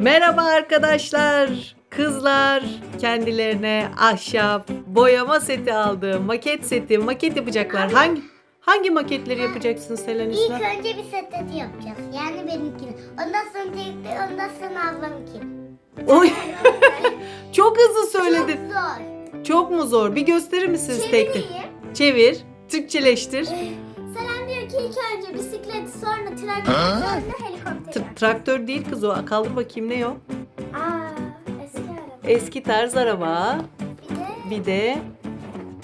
Merhaba arkadaşlar. Kızlar kendilerine ahşap boyama seti aldı. Maket seti, maket yapacaklar. Hangi hangi maketleri yapacaksın Selenis'le? İlk önce bir seteti yapacağız. Yani benimkini. Ondan sonra tekli, ondan sonra ablamınkini. Oy. Çok hızlı söyledin. Çok zor. Çok mu zor? Bir gösterir misiniz tek tek? Çevireyim. Çevir. Türkçeleştir. İlk önce bisiklet, sonra traktör, sonra helikopter. T- traktör değil kız o. Kaldır bakayım ne o? Aa, eski araba. Eski tarz araba. Bir de Bir de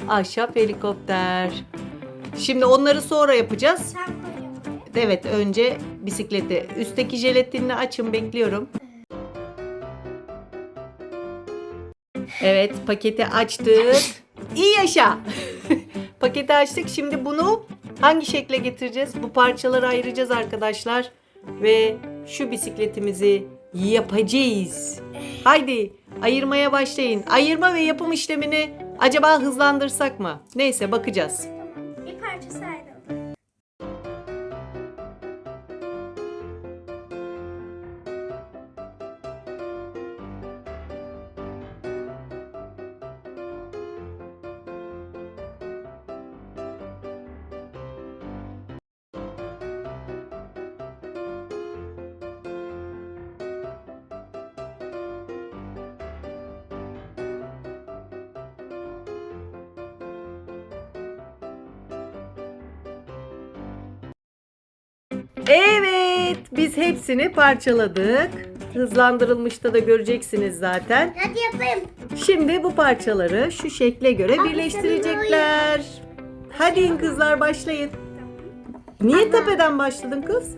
ahşap helikopter. Şimdi onları sonra yapacağız. sen koyuyorsun. Evet önce bisikleti. Üstteki jelatinini açın bekliyorum. Evet paketi açtık. İyi yaşa. paketi açtık. Şimdi bunu hangi şekle getireceğiz? Bu parçaları ayıracağız arkadaşlar. Ve şu bisikletimizi yapacağız. Haydi ayırmaya başlayın. Ayırma ve yapım işlemini acaba hızlandırsak mı? Neyse bakacağız. Evet, biz hepsini parçaladık. Hızlandırılmışta da göreceksiniz zaten. Hadi yapayım. Şimdi bu parçaları şu şekle göre birleştirecekler. Hadi in kızlar başlayın. Niye tepeden başladın kız?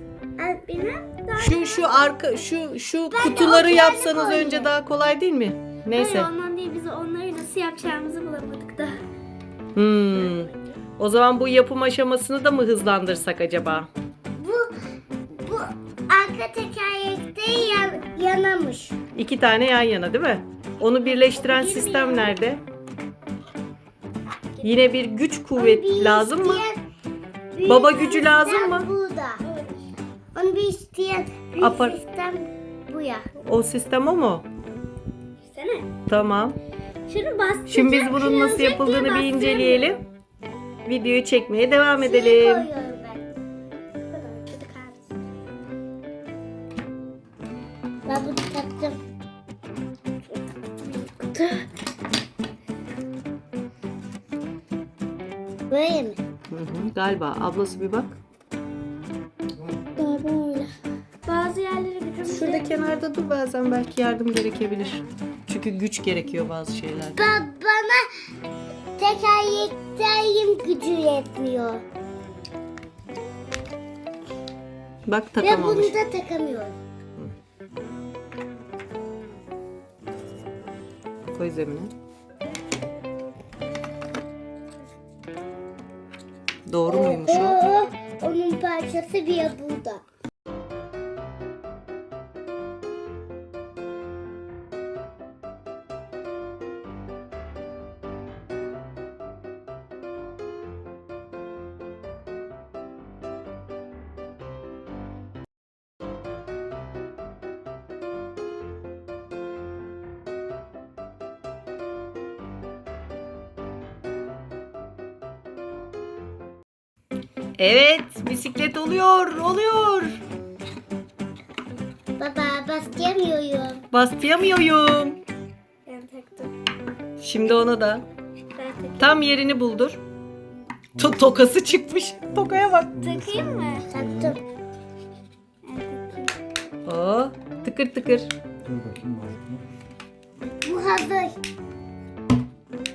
Şu şu arka şu şu kutuları yapsanız önce daha kolay değil mi? Neyse. Hayır, ondan değil biz onları nasıl yapacağımızı bulamadık da. Hmm. O zaman bu yapım aşamasını da mı hızlandırsak acaba? Arka tekerlekte yan, yanamış. İki tane yan yana değil mi? Onu birleştiren Bilmiyorum. sistem nerede? Yine bir güç kuvvet Bir lazım mı? isteyen büyük Baba gücü lazım mı? Burada. Onu bir isteyen büyük Apar- sistem bu ya. O sistem o mu? Sene. Tamam. Şunu bastıracak. Şimdi biz bunun nasıl yapıldığını bir inceleyelim. Videoyu çekmeye devam edelim. Ben bunu taktım. Böyle mi? Hı hı, galiba. Ablası bir bak. Galiba öyle. Bazı yerleri gücümüzde... Şurada kenarda dur bazen belki yardım gerekebilir. Çünkü güç gerekiyor bazı şeylerde. Ba- bana tekerlekteyim gücü yetmiyor. Bak Ve takamamış. bunu da takamıyorum. Koy zemine. Doğru muymuş o? Onun parçası bir burada. Evet, bisiklet oluyor, oluyor. Baba. Bastıyamıyorum. Ben taktım. Şimdi ona da Ben takayım. tam yerini buldur. To- tokası çıkmış. Tokaya bak. Takayım mı? Taktım. Oo, tıkır tıkır. Dur bakayım Bu hazır.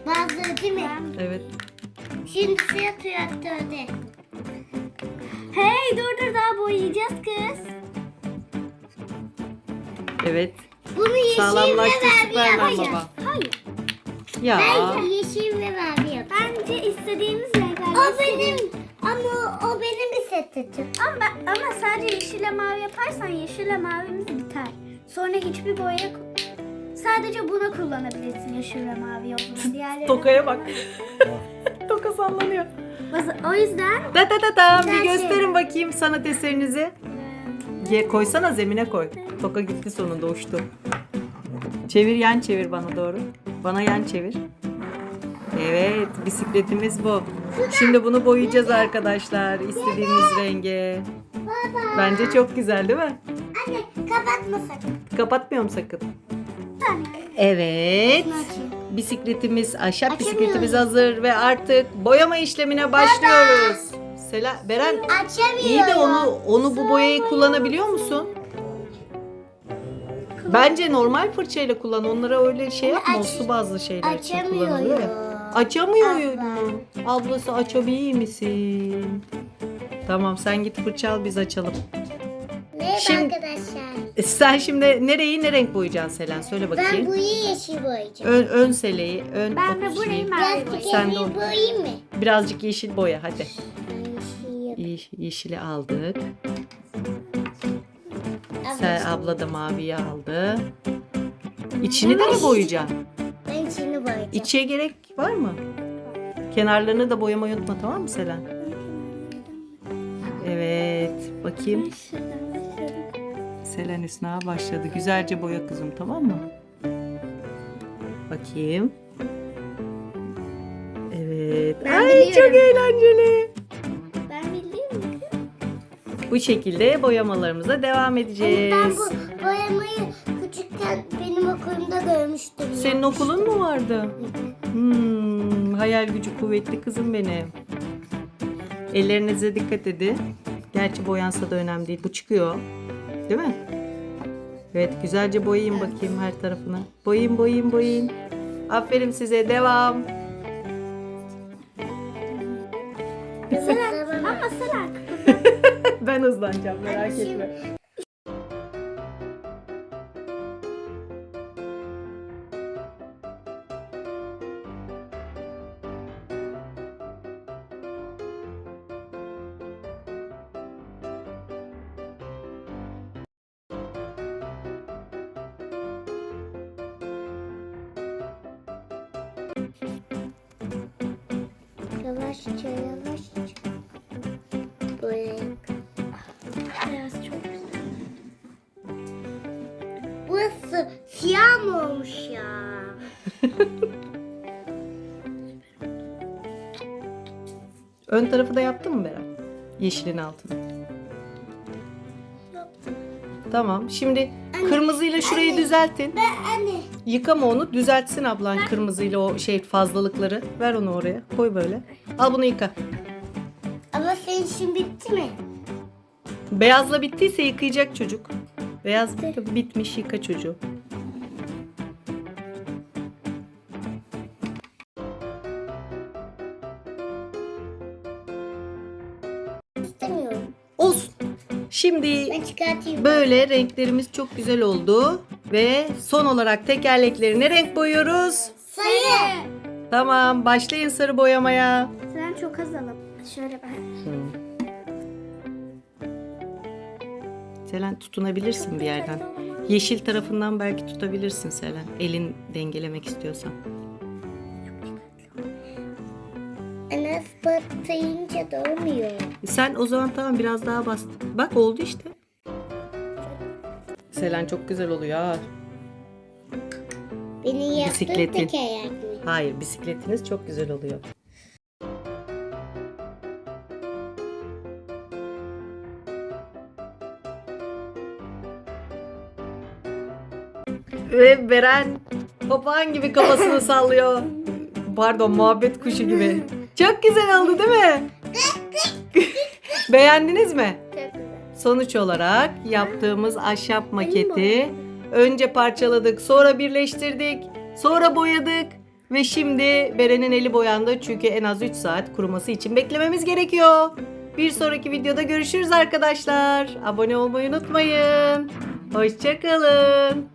Hazır değil mi? Evet. Şimdi sıra traktörde. Hey dur dur daha boyayacağız kız. Evet. Bunu yeşil ve mavi Süpermen yapacağız. baba. Hayır. Ya. Bence yeşil ve mavi yap. Bence istediğimiz renkler. O benim ama o benim istedim. Ama, ama sadece yeşille mavi yaparsan yeşille mavimiz biter. Sonra hiçbir boya ku- sadece buna kullanabilirsin yeşil ve mavi olduğunu. Diğerlerine Tokaya bak. Toka sallanıyor. O yüzden Da da da da. Bir Güzel şey. gösterin bakayım sanat eserinizi. Ye, koysana zemine koy. Toka gitti sonunda uçtu. Çevir yan çevir bana doğru. Bana yan çevir. Evet bisikletimiz bu. Şimdi bunu boyayacağız arkadaşlar istediğimiz renge. Baba. Bence çok güzel değil mi? Anne kapatma sakın. Kapatmıyorum sakın. Tane. Evet. Bunu açayım. Bisikletimiz, ahşap bisikletimiz hazır ve artık boyama işlemine başlıyoruz. Sela, Beren Açamıyorum. iyi de onu onu bu boyayı kullanabiliyor musun? Bence normal fırçayla kullan. Onlara öyle şey yapma. O aç- su bazlı şeyler için açamıyorum. kullanılıyor ya. Açamıyor. Abla. Ablası açabilir misin? Tamam sen git fırça al biz açalım. Merhaba Şimdi- arkadaşlar. E, Sen şimdi nereyi ne renk boyayacaksın Selen? Söyle Ben bakayım. bu yeşil boyayacağım. Ön, ön seleyi, ön Ben de top burayı mavi Biraz boyayayım. Sen de boyayayım mı? Birazcık yeşil boya hadi. Ben yeşil. Ye- Yeşili aldık. Sen abla da maviyi aldı. İçini de mi boyayacaksın? Ben içini boyayacağım. İçe gerek var mı? Kenarlarını da boyamayı unutma tamam mı Selen? Evet. Bakayım. Selen Hüsna başladı. Güzelce boya kızım tamam mı? Bakayım. Evet. Ben Ay biliyorum. çok eğlenceli. Ben mi? Bu şekilde boyamalarımıza devam Ben edeceğiz. bu boyamayı küçükken benim okulumda görmüştüm. Senin yapmıştım. okulun mu vardı? Hmm, hayal gücü kuvvetli kızım benim. Ellerinize dikkat edin. Gerçi boyansa da önemli değil. Bu çıkıyor. Değil mi? Evet güzelce boyayın bakayım her tarafına. Boyayın boyayın boyayın. Aferin size devam. Tamam. Ama Selen ben hızlanacağım merak etme. Yavaşça yavaşça. Boyayın. beyaz çok güzel. Burası siyah mı olmuş ya? Ön tarafı da yaptın mı Beren? Yeşilin altını. Tamam. Şimdi kırmızıyla şurayı düzeltin. Ben anne. Yıkama onu düzeltsin ablan kırmızıyla o şey fazlalıkları. Ver onu oraya. Koy böyle. Al bunu yıka. Ama senin işin bitti mi? Beyazla bittiyse yıkayacak çocuk. Beyaz bitti, bitmiş yıka çocuğu. İstemiyorum. Şimdi Ben çıkartayım. böyle renklerimiz çok güzel oldu. Ve son olarak tekerlekleri ne renk boyuyoruz? Sayı. Tamam başlayın sarı boyamaya. Selen çok az alıp. Şöyle ben. Selen tutunabilirsin bir yerden. Yeşil tarafından belki tutabilirsin Selen. Elin dengelemek istiyorsan. Anne patlayınca da olmuyor. Sen o zaman tamam biraz daha bas. Bak oldu işte. Selen çok güzel oluyor ha. Beni yaptın Bisikletin. tekerlek mi? Hayır bisikletiniz çok güzel oluyor. Ve Beren papağan gibi kafasını sallıyor. Pardon muhabbet kuşu gibi. Çok güzel oldu değil mi? Beğendiniz mi? Çok güzel. Sonuç olarak yaptığımız ahşap maketi önce parçaladık, sonra birleştirdik, sonra boyadık ve şimdi Beren'in eli boyandı çünkü en az 3 saat kuruması için beklememiz gerekiyor. Bir sonraki videoda görüşürüz arkadaşlar. Abone olmayı unutmayın. Hoşçakalın.